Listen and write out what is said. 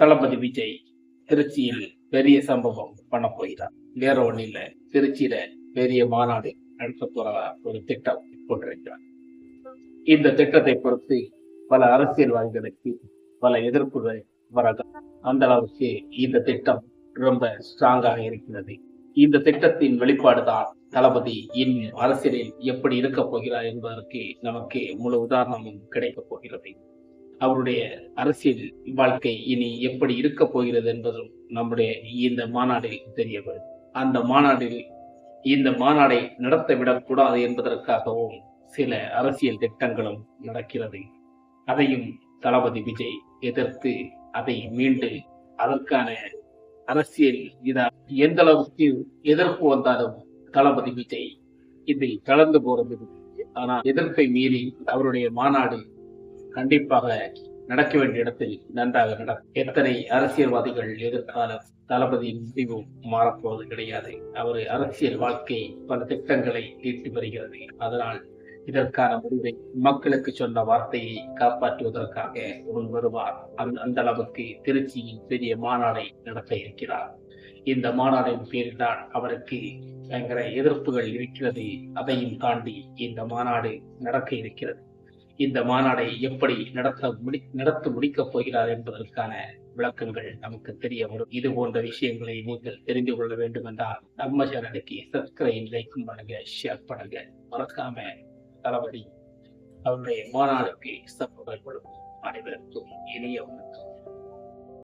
தளபதி விஜய் திருச்சியில் பெரிய சம்பவம் பண்ண போகிறார். வேற ஒண்ணு இல்ல. திருச்சியில பெரிய மாநாடு நடத்த போறதா ஒரு திட்டம் கொண்டிருக்கிறார் இந்த திட்டத்தை பொறுத்து பல அரசியல்வாதிகளுக்கு பல எதிர்ப்புகள் வர அந்த அளவுக்கு இந்த திட்டம் ரொம்ப ஸ்ட்ராங்காக இருக்கிறது. இந்த திட்டத்தின் வெளிப்பாடுதான் தளபதி இன்னும் அரசியலில் எப்படி இருக்க போகிறார் என்பதற்கு நமக்கு முழு உதாரணமும் கிடைக்கப் போகிறது. அவருடைய அரசியல் வாழ்க்கை இனி எப்படி இருக்க போகிறது என்பதும் நம்முடைய இந்த மாநாட்டில் தெரிய வரும் அந்த மாநாட்டில் இந்த மாநாடை நடத்த விடக்கூடாது என்பதற்காகவும் சில அரசியல் திட்டங்களும் நடக்கிறது. அதையும் தளபதி விஜய் எதிர்த்து அதை மீண்டு அதற்கான அரசியல் இதா எந்த அளவுக்கு எதிர்ப்பு வந்தாலும் தளபதி விஜய் இதில் கலந்து போறது ஆனால் எதிர்ப்பை மீறி அவருடைய மாநாடு கண்டிப்பாக நடக்க வேண்டிய இடத்தில் நன்றாக நடக்கும் எத்தனை அரசியல்வாதிகள் எதிர்கால தளபதியின் முடிவு மாறப்போவது கிடையாது. அவர் அரசியல் வாழ்க்கை பல திட்டங்களை தீட்டி வருகிறது. அதனால் இதற்கான முடிவை மக்களுக்கு சொன்ன வார்த்தையை காப்பாற்றுவதற்காக முன் வருவார். அந் அந்த அளவுக்கு திருச்சியில் பெரிய மாநாடை நடத்த இருக்கிறார். இந்த மாநாடின் பேரில் தான் அவருக்கு பயங்கர எதிர்ப்புகள் இருக்கிறது. அதையும் தாண்டி இந்த மாநாடு நடக்க இருக்கிறது. இந்த மாநாடை எப்படி நடத்த முடி நடத்த முடிக்கப் போகிறார் என்பதற்கான விளக்கங்கள் நமக்கு தெரிய வரும். இது போன்ற விஷயங்களை நீங்கள் தெரிந்து கொள்ள வேண்டும் என்றால் நம்ம சேனலுக்கு சப்ஸ்கிரைப் லைக்கும் பண்ணுங்க ஷேர் பண்ணுங்க. மறக்காம தளபதி அவருடைய மாநாடுக்கு சப்போர்ட் கொடுக்கும் அனைவருக்கும் இனிய வணக்கம்.